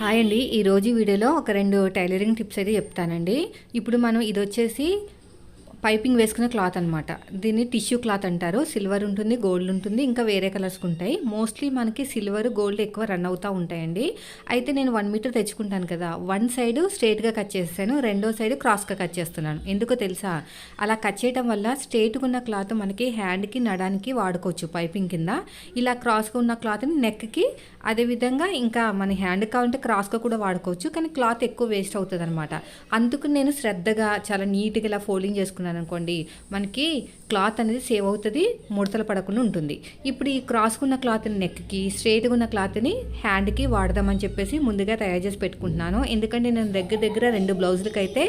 Hi అండి. ఈరోజు వీడియోలో ఒక రెండు టైలరింగ్ టిప్స్ అయితే చెప్తానండి. ఇప్పుడు మనం ఇది వచ్చేసి పైపింగ్ వేసుకున్న క్లాత్ అనమాట దీన్ని టిష్యూ క్లాత్ అంటారు. సిల్వర్ ఉంటుంది గోల్డ్ ఉంటుంది ఇంకా వేరే కలర్స్ ఉంటాయి మోస్ట్లీ మనకి సిల్వర్ గోల్డ్ ఎక్కువ రన్ అవుతూ ఉంటాయండి. అయితే నేను వన్ మీటర్ తెచ్చుకుంటాను కదా. వన్ సైడ్ స్ట్రేట్గా కట్ చేస్తాను రెండో సైడ్ క్రాస్గా కట్ చేస్తున్నాను. ఎందుకో తెలుసా? అలా కట్ చేయడం వల్ల స్ట్రేట్గా ఉన్న క్లాత్ మనకి హ్యాండ్కి నడానికి వాడుకోవచ్చు పైపింగ్ కింద. ఇలా క్రాస్గా ఉన్న క్లాత్ని నెక్కి అదేవిధంగా ఇంకా మన హ్యాండ్ కావాలంటే క్రాస్గా కూడా వాడుకోవచ్చు. కానీ క్లాత్ ఎక్కువ వేస్ట్ అవుతుంది అనమాట అందుకు నేను శ్రద్ధగా చాలా నీట్గా ఇలా ఫోల్డింగ్ చేసుకున్నాను. అనుకోండి మనకి క్లాత్ అనేది సేవ్ అవుతుంది ముడతలు పడకుండా ఉంటుంది. ఇప్పుడు ఈ క్రాస్కున్న క్లాత్ని నెక్కి స్ట్రైట్గా ఉన్న క్లాత్ని హ్యాండ్కి వాడదామని చెప్పేసి ముందుగా తయారు చేసి పెట్టుకుంటున్నాను. ఎందుకంటే నేను దగ్గర దగ్గర రెండు బ్లౌజులకి అయితే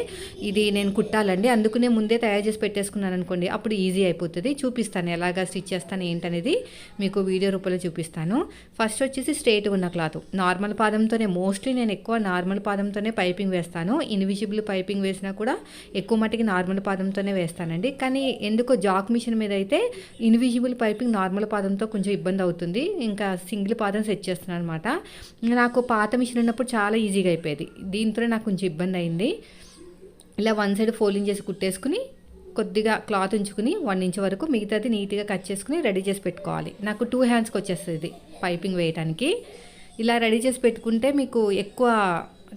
ఇది నేను కుట్టాలండి. అందుకునే ముందే తయారు చేసి పెట్టేసుకున్నాను అనుకోండి అప్పుడు ఈజీ అయిపోతుంది. చూపిస్తాను ఎలాగా స్టిచ్ చేస్తాను ఏంటనేది మీకు వీడియో రూపంలో చూపిస్తాను. ఫస్ట్ వచ్చేసి స్ట్రైట్గా ఉన్న క్లాత్. నార్మల్ పాదంతోనే మోస్ట్లీ నేను ఎక్కువ నార్మల్ పాదంతోనే పైపింగ్ వేస్తాను. ఇన్విజిబుల్ పైపింగ్ వేసినా కూడా ఎక్కువ మటుకి నార్మల్ పాదంతోనే వేస్తానండి. కానీ ఎందుకో జాక్ మిషన్ మీద అయితే ఇన్విజిబుల్ పైపింగ్ నార్మల్ పాదంతో కొంచెం ఇబ్బంది అవుతుంది. ఇంకా సింగిల్ పాదం సెట్ చేస్తున్నాను అనమాట నాకు పాత మిషన్ ఉన్నప్పుడు చాలా ఈజీగా అయిపోయేది. దీంతో నాకు కొంచెం ఇబ్బంది అయింది. ఇలా వన్ సైడ్ ఫోల్డింగ్ చేసి కుట్టేసుకుని కొద్దిగా క్లాత్ ఉంచుకుని వన్ ఇంచ్ వరకు మిగతాది నీట్గా కట్ చేసుకుని రెడీ చేసి పెట్టుకోవాలి. నాకు టూ హ్యాండ్స్కి వచ్చేస్తుంది పైపింగ్ వేయడానికి ఇలా రెడీ చేసి పెట్టుకుంటే మీకు ఎక్కువ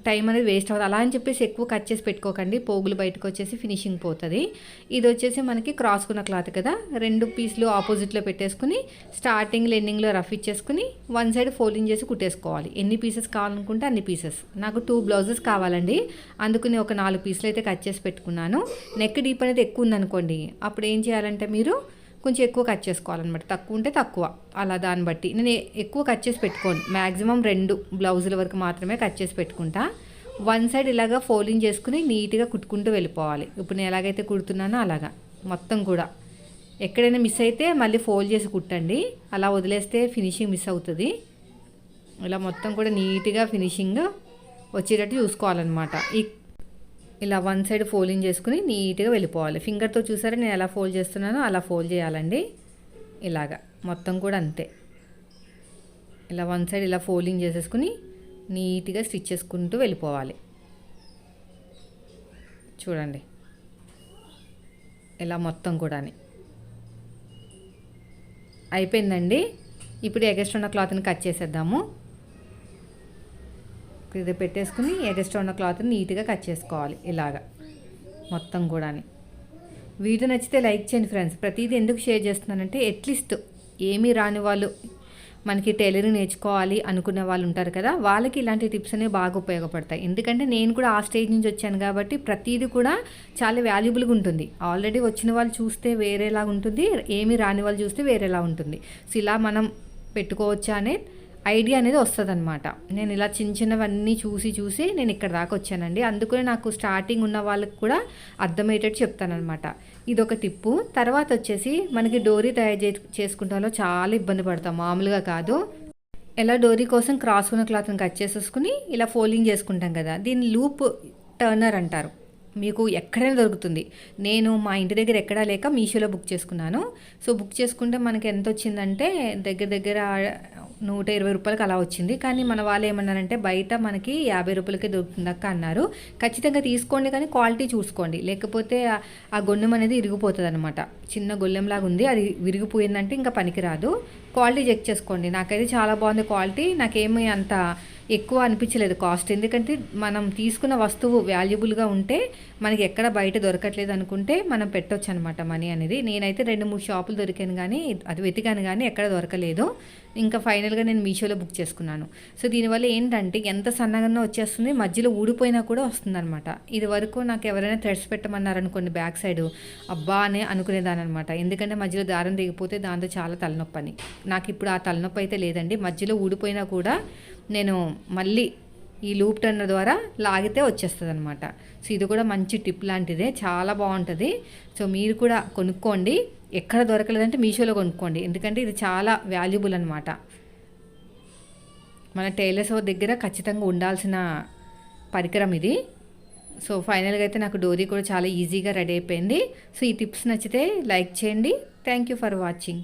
టైం అనేది వేస్ట్ అవ్వదు. అలా అని చెప్పేసి ఎక్కువ కట్ చేసి పెట్టుకోకండి. పోగులు బయటకు వచ్చేసి ఫినిషింగ్ పోతుంది. ఇది వచ్చేసి మనకి క్రాస్కున్న క్లాత్ కదా. రెండు పీసులు ఆపోజిట్లో పెట్టేసుకుని స్టార్టింగ్ ఎండింగ్లో రఫ్ ఇచ్చేసుకుని వన్ సైడ్ ఫోల్డింగ్ చేసి కుట్టేసుకోవాలి. ఎన్ని పీసెస్ కావాలనుకుంటే అన్ని పీసెస్. నాకు టూ బ్లౌజెస్ కావాలండి. అందుకని ఒక నాలుగు పీసులు అయితే కట్ చేసి పెట్టుకున్నాను. నెక్ డీప్ అనేది ఎక్కువ ఉందనుకోండి అప్పుడు ఏం చేయాలంటే మీరు కొంచెం ఎక్కువ కట్ చేసుకోవాలన్నమాట. తక్కువ ఉంటే తక్కువ. అలా దాన్ని బట్టి. నేను ఎక్కువ కట్ చేసి పెట్టుకోను. మ్యాక్సిమం రెండు బ్లౌజుల వరకు మాత్రమే కట్ చేసి పెట్టుకుంటా. వన్ సైడ్ ఇలాగా ఫోల్డింగ్ చేసుకుని నీట్గా కుట్టుకుంటూ వెళ్ళిపోవాలి. ఇప్పుడు నేను ఎలాగైతే కుడుతున్నానో అలాగా. మొత్తం కూడా. ఎక్కడైనా మిస్ అయితే మళ్ళీ ఫోల్డ్ చేసి కుట్టండి. అలా వదిలేస్తే ఫినిషింగ్ మిస్ అవుతుంది. ఇలా మొత్తం కూడా నీట్గా ఫినిషింగ్ వచ్చేటట్టు చూసుకోవాలన్నమాట. ఈ ఇలా వన్ సైడ్ ఫోల్డింగ్ చేసుకుని నీట్గా వెళ్ళిపోవాలి. ఫింగర్తో చూసారా? నేను ఎలా ఫోల్డ్ చేస్తున్నానో అలా ఫోల్డ్ చేయాలండి. ఇలాగా. మొత్తం కూడా అంతే. ఇలా వన్ సైడ్ ఇలా ఫోల్డింగ్ చేసేసుకుని నీట్గా స్టిచ్ చేసుకుంటూ వెళ్ళిపోవాలి. చూడండి. ఇలా మొత్తం కూడా అయిపోయిందండి. ఇప్పుడు ఎగస్ట్ ఉన్న క్లాత్ని కట్ చేసేద్దాము. ఇది పెట్టేసుకుని ఎగస్ట్రా ఉన్న క్లాత్ని నీట్గా కట్ చేసుకోవాలి ఇలాగా మొత్తం కూడా వీడియో నచ్చితే లైక్ చేయండి ఫ్రెండ్స్. ప్రతిదీ ఎందుకు షేర్ చేస్తున్నానంటే అట్లీస్ట్ ఏమీ రాని వాళ్ళు మనకి టైలరింగ్ నేర్చుకోవాలి అనుకునే వాళ్ళు ఉంటారు కదా వాళ్ళకి ఇలాంటి టిప్స్ అనేవి బాగా ఉపయోగపడతాయి. ఎందుకంటే నేను కూడా ఆ స్టేజ్ నుంచి వచ్చాను కాబట్టి ప్రతిదీ కూడా చాలా వాల్యుబుల్గా ఉంటుంది. ఆల్రెడీ వచ్చిన వాళ్ళు చూస్తే వేరేలా ఉంటుంది ఏమీ రాని వాళ్ళు చూస్తే వేరేలా ఉంటుంది. సో ఇలా మనం పెట్టుకోవచ్చా అనే ఐడియా అనేది వస్తుంది అనమాట నేను ఇలా చిన్న చిన్నవన్నీ చూసి చూసి నేను ఇక్కడ దాకా వచ్చానండి. అందుకనే నాకు స్టార్టింగ్ ఉన్న వాళ్ళకి కూడా అర్థమయ్యేటట్టు చెప్తానమాట ఇది ఒక టిప్పు. తర్వాత వచ్చేసి మనకి డోరీ తయారు చే చేసుకుంటాలో చాలా ఇబ్బంది పడతాం మామూలుగా కాదు. ఎలా డోరీ కోసం క్రాస్ ఉన్న క్లాత్ని కట్ చేసేసుకుని ఇలా ఫోల్డింగ్ చేసుకుంటాం కదా. దీన్ని లూప్ టర్నర్ అంటారు. మీకు ఎక్కడైనా దొరుకుతుంది. నేను మా ఇంటి దగ్గర ఎక్కడా లేక మీషోలో బుక్ చేసుకున్నాను. సో బుక్ చేసుకుంటే మనకి ఎంత వచ్చిందంటే దగ్గర దగ్గర నూట ఇరవై రూపాయలకి అలా వచ్చింది. కానీ మన వాళ్ళు ఏమన్నారంటే బయట మనకి యాభై రూపాయలకే దొరుకుతుందక్క అన్నారు. ఖచ్చితంగా తీసుకోండి కానీ క్వాలిటీ చూసుకోండి. లేకపోతే ఆ గొన్నెం అనేది ఇరిగిపోతుంది అనమాట చిన్న గొల్లెంలాగా ఉంది అది విరిగిపోయిందంటే ఇంకా పనికిరాదు. క్వాలిటీ చెక్ చేసుకోండి. నాకైతే చాలా బాగుంది క్వాలిటీ. నాకేమీ అంత ఎక్కువ అనిపించలేదు కాస్ట్. ఎందుకంటే మనం తీసుకున్న వస్తువు వాల్యుబుల్గా ఉంటే మనకి ఎక్కడ బయట దొరకట్లేదు అనుకుంటే మనం పెట్టొచ్చు అనమాట మనీ అనేది. నేనైతే రెండు మూడు షాపులు దొరికాను కానీ అది వెతికాను కానీ ఎక్కడ దొరకలేదు. ఇంకా ఫైనల్గా నేను మీషోలో బుక్ చేసుకున్నాను. సో దీనివల్ల ఏంటంటే ఎంత సన్నగా వచ్చేస్తుంది మధ్యలో ఊడిపోయినా కూడా వస్తుంది అనమాట ఇది వరకు నాకు ఎవరైనా థ్రెడ్స్ పెట్టమన్నారనుకోండి బ్యాక్ సైడ్ అబ్బా అనే అనుకునేదాని అనమాట ఎందుకంటే మధ్యలో దారం దిగిపోతే దాంతో చాలా తలనొప్పి అని నాకు ఇప్పుడు ఆ తలనొప్పి అయితే లేదండి. మధ్యలో ఊడిపోయినా కూడా నేను మళ్ళీ ఈ లూప్ టర్నర్ ద్వారా లాగితే వచ్చేస్తుంది అనమాట సో ఇది కూడా మంచి టిప్ లాంటిదే. చాలా బాగుంటుంది. సో మీరు కూడా కొనుక్కోండి. ఎక్కడ దొరకలేదంటే మీషోలో కొనుక్కోండి. ఎందుకంటే ఇది చాలా వాల్యుబుల్ అనమాట మన టైలర్స్ దగ్గర ఖచ్చితంగా ఉండాల్సిన పరికరం ఇది. సో ఫైనల్గా అయితే నాకు డోరీ కూడా చాలా ఈజీగా రెడీ అయిపోయింది. సో ఈ టిప్స్ నచ్చితే లైక్ చేయండి. Thank you for watching.